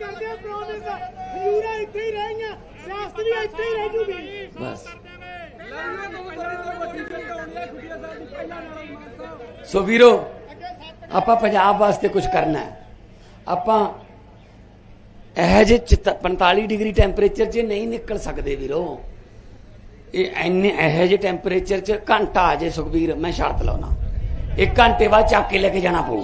ਕਰਦੇ ਪ੍ਰੋਮਿਸ ਹਜੂਰਾ ਇੱਥੇ ਹੀ ਰਹੀਆਂ ਸਿਆਸਤ ਵੀ ਇੱਥੇ ਹੀ ਰਹਿ ਜੂਗੀ। ਬਸ। ਸੋ ਵੀਰੋ ਆਪਾਂ ਪੰਜਾਬ ਵਾਸਤੇ ਕੁਝ ਕਰਨਾ ਹੈ। ਆਪਾਂ ਇਹ ਜੇ 45 ਡਿਗਰੀ ਟੈਂਪਰੇਚਰ 'ਚ ਨਹੀਂ ਨਿਕਲ ਸਕਦੇ ਵੀਰੋ। ਇਹ ਐਨੇ ਇਹ ਜੇ ਟੈਂਪਰੇਚਰ 'ਚ ਘੰਟਾ ਆ ਜੇ ਸੁਖਵੀਰ ਮੈਂ ਸ਼ਰਤ ਲਾਉਣਾ ਇੱਕ ਘੰਟੇ ਬਾਅਦ ਚੱਕ ਕੇ ਲੈ ਕੇ ਜਾਣਾ ਪਊ।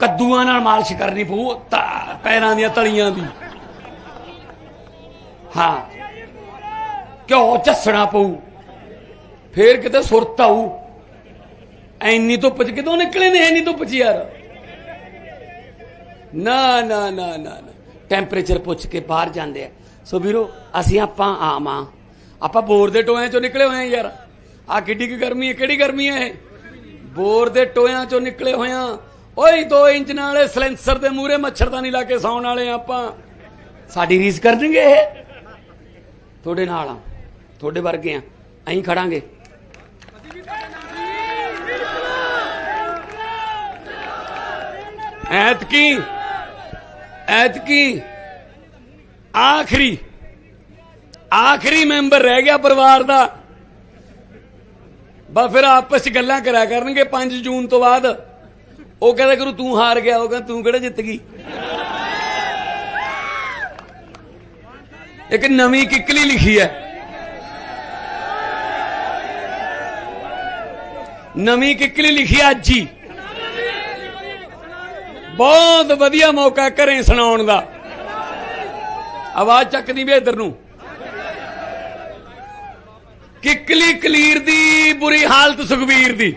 ਕੱਦੂਆਂ ਨਾਲ ਮਾਲਿਸ਼ ਕਰਨੀ ਪਊ ਪੈਰਾਂ ਦੀਆਂ ਤਲੀਆਂ ਦੀ। ਹਾਂ। ਘਿਓ ਝੱਸਣਾ ਪਊ। ਫੇਰ ਕਿਤੇ ਸੁਰਤ ਆਊ। ਐਨੀ ਧੁੱਪ ਚ ਕਿਦੋਂ ਨਿਕਲੇ ਨੇ ਐਨੀ ਧੁੱਪ ਚ ਯਾਰ? ਨਾ ਨਾ ਨਾ ਨਾ ਟੈਂਪਰੇਚਰ ਪੁੱਛ ਕੇ ਬਾਹਰ ਜਾਂਦੇ ਆ। ਸੋ ਵੀਰੋ, ਅਸੀਂ ਆਪਾਂ ਆਵਾਂ ਆਪਾਂ ਬੋਰ ਦੇ ਟੋਇਆਂ ਚੋਂ ਨਿਕਲੇ ਹੋਏ ਆ ਯਾਰ। ਆ ਕਿੱਡੀ ਕੀ ਗਰਮੀ ਹੈ, ਕਿਹੜੀ ਗਰਮੀ ਹੈ ਇਹ? ਬੋਰ ਦੇ ਟੋਇਆਂ ਚੋਂ ਨਿਕਲੇ ਹੋਏ ਆ। ਓਏ 2 ਇੰਚ ਨਾਲੇ ਸਲੈਂਸਰ ਦੇ ਮੂਹਰੇ ਮੱਛਰਦਾਨੀ ਲਾ ਕੇ ਸੌਣ ਵਾਲੇ ਆ ਆਪਾਂ। ਸਾਡੀ ਰੀਸ ਕਰਨਗੇ ਇਹ? ਤੁਹਾਡੇ ਨਾਲ ਆ ਤੁਹਾਡੇ ਵਰਗੇ ਆ ਅਸੀਂ ਖੜਾਂਗੇ। ਐਤਕੀ ਐਤਕੀ ਆਖਰੀ ਆਖਰੀ ਮੈਂਬਰ ਰਹਿ ਗਿਆ ਪਰਿਵਾਰ ਦਾ। ਬਸ ਫਿਰ ਆਪਸ ਚ ਗੱਲਾਂ ਕਰਿਆ ਕਰਨਗੇ 5 ਜੂਨ ਤੋਂ ਬਾਅਦ। ਉਹ ਕਹਿੰਦਾ ਕਰੂ ਤੂੰ ਹਾਰ ਗਿਆ, ਉਹ ਕਹਿੰਦਾ ਤੂੰ ਕਿਹੜਾ ਜਿੱਤ ਗਈ? ਇੱਕ ਨਵੀਂ ਕਿੱਕਲੀ ਲਿਖੀ ਹੈ। ਨਵੀਂ ਕਿੱਕਲੀ ਲਿਖੀ ਅੱਜ ਹੀ। ਬਹੁਤ ਵਧੀਆ ਮੌਕਾ ਘਰੇ ਸੁਣਾਉਣ ਦਾ। ਆਵਾਜ਼ ਚੱਕਦੀ ਵੀ ਇਧਰ ਨੂੰ। ਕਿੱਕਲੀ ਕਲੀਰ ਦੀ, ਬੁਰੀ ਹਾਲਤ ਸੁਖਵੀਰ ਦੀ।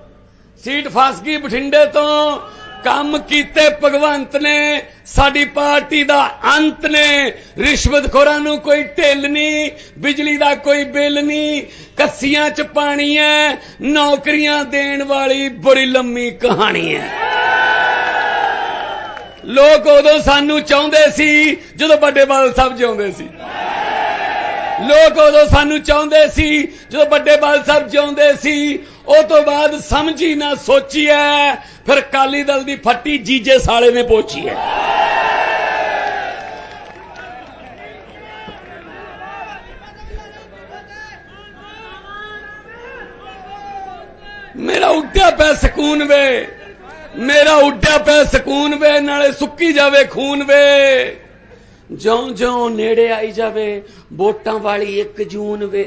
ਸੀਟ ਫਸ ਗਈ ਬਠਿੰਡੇ ਤੋਂ। ਕੰਮ ਕੀਤੇ ਭਗਵੰਤ ਨੇ। ਸਾਡੀ ਪਾਰਟੀ ਦਾ ਅੰਤ ਨੇ। ਰਿਸ਼ਵਤਖੋਰਾਂ ਨੂੰ ਕੋਈ ਢਿੱਲ ਨਹੀਂ, ਬਿਜਲੀ ਦਾ ਕੋਈ ਬਿੱਲ ਨਹੀਂ। ਕੱਸੀਆਂ ਚ ਪਾਣੀ ਹੈ ਨੌਕਰੀਆਂ ਦੇਣ ਵਾਲੀ ਬੜੀ ਲੰਮੀ ਕਹਾਣੀ ਹੈ ਲੋਕ ਉਦੋਂ ਸਾਨੂੰ ਚਾਹੁੰਦੇ ਸੀ, ਜਦੋਂ ਵੱਡੇ ਬਾਲ ਸਾਹਿਬ ਜਿਉਂਦੇ ਸੀ। ਲੋਕ ਉਦੋਂ ਸਾਨੂੰ ਚਾਹੁੰਦੇ ਸੀ, ਜਦੋਂ ਵੱਡੇ ਬਾਲ ਸਾਹਿਬ ਜਿਉਂਦੇ ਸੀ ਉਹ ਤੋਂ ਬਾਅਦ ਸਮਝੀ ਨਾ ਸੋਚੀ ਐ ਫਿਰ ਕਾਲੀ ਦਲ ਦੀ ਫੱਟੀ ਜੀਜੇ ਸਾਲੇ ਨੇ ਪੋਚੀ ਐ ਮੇਰਾ ਉੱਡਿਆ ਪਿਆ ਸਕੂਨ ਵੇ, ਮੇਰਾ ਉੱਡਿਆ ਪਿਆ ਸਕੂਨ ਵੇ, ਨਾਲੇ ਸੁੱਕੀ ਜਾਵੇ ਖੂਨ ਵੇ। ਜਿਉਂ ਜਿਉਂ ਨੇੜੇ ਆਈ ਜਾਵੇ, ਵੋਟਾਂ ਵਾਲੀ 1 ਜੂਨ ਵੇ।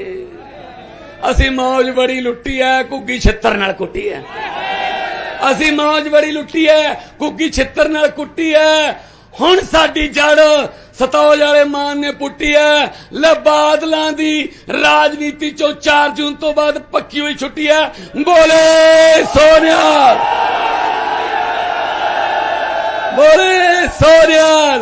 ਅਸੀਂ ਮੌਜ ਬੜੀ ਲੁੱਟੀ ਐ ਕੁੱਗੀ ਛਿੱਤਰ ਨਾਲ ਕੁੱਟੀ ਐ। ਅਸੀਂ ਮੌਜ ਬੜੀ ਲੁੱਟੀ ਐ ਕੁੱਗੀ ਛਿੱਤਰ ਨਾਲ ਕੁੱਟੀ ਐ। ਹੁਣ ਸਾਡੀ ਜੜ ਸਤੌਜ ਵਾਲੇ ਮਾਨ ਨੇ ਪੁੱਟੀ ਐ। ਲੈ ਬਾਦਲਾਂ ਦੀ ਰਾਜਨੀਤੀ ਚੋਂ 4 ਜੂਨ ਤੋਂ ਬਾਅਦ ਪੱਕੀ ਹੋਈ ਛੁੱਟੀ ਐ। ਬੋਲੇ ਸੋਨਿਆ ਬੋਲੇ ਸੋਨਿਆ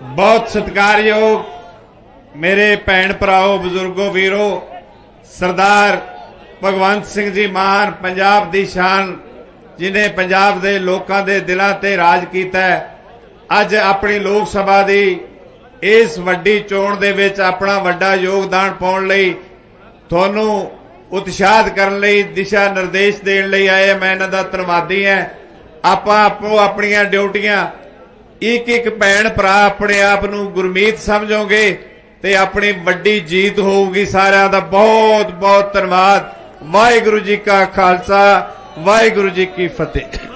ਬਹੁਤ ਸਤਿਕਾਰਯੋਗ ਮੇਰੇ ਭੈਣ ਭਰਾਓ, ਬਜ਼ੁਰਗੋ, ਵੀਰੋ, ਸਰਦਾਰ ਭਗਵੰਤ ਸਿੰਘ ਜੀ ਮਾਨ, ਪੰਜਾਬ ਦੀ ਸ਼ਾਨ ਜਿਨੇ ਪੰਜਾਬ ਦੇ ਲੋਕਾਂ ਦੇ ਦਿਲਾਂ ਤੇ ਰਾਜ ਕੀਤਾ ਅੱਜ ਆਪਣੀ ਲੋਕ ਸਭਾ ਦੀ ਇਸ ਵੱਡੀ ਚੋਣ ਦੇ ਵਿੱਚ ਆਪਣਾ ਵੱਡਾ ਯੋਗਦਾਨ ਪਾਉਣ ਲਈ ਤੁਹਾਨੂੰ ਉਤਸ਼ਾਹਤ ਕਰਨ ਲਈ, ਦਿਸ਼ਾ ਨਿਰਦੇਸ਼ ਦੇਣ ਲਈ ਆਏ ਮੈਂ ਇਹਨਾਂ ਦਾ ਧੰਨਵਾਦੀ ਹਾਂ। ਆਪਾਂ ਆਪੋ ਆਪਣੀਆਂ ਡਿਊਟੀਆਂ ਇੱਕ ਇੱਕ ਭੈਣ ਭਰਾ ਆਪਣੇ ਆਪ ਨੂੰ ਗੁਰਮੀਤ ਸਮਝੋਗੇ ਤੇ ਆਪਣੀ ਵੱਡੀ ਜੀਤ ਹੋਊਗੀ ਸਾਰਿਆਂ ਦਾ ਬਹੁਤ ਬਹੁਤ ਧੰਨਵਾਦ। ਵਾਹਿਗੁਰੂ ਜੀ ਕਾ ਖਾਲਸਾ, ਵਾਹਿਗੁਰੂ ਜੀ ਕੀ ਫਤਿਹ।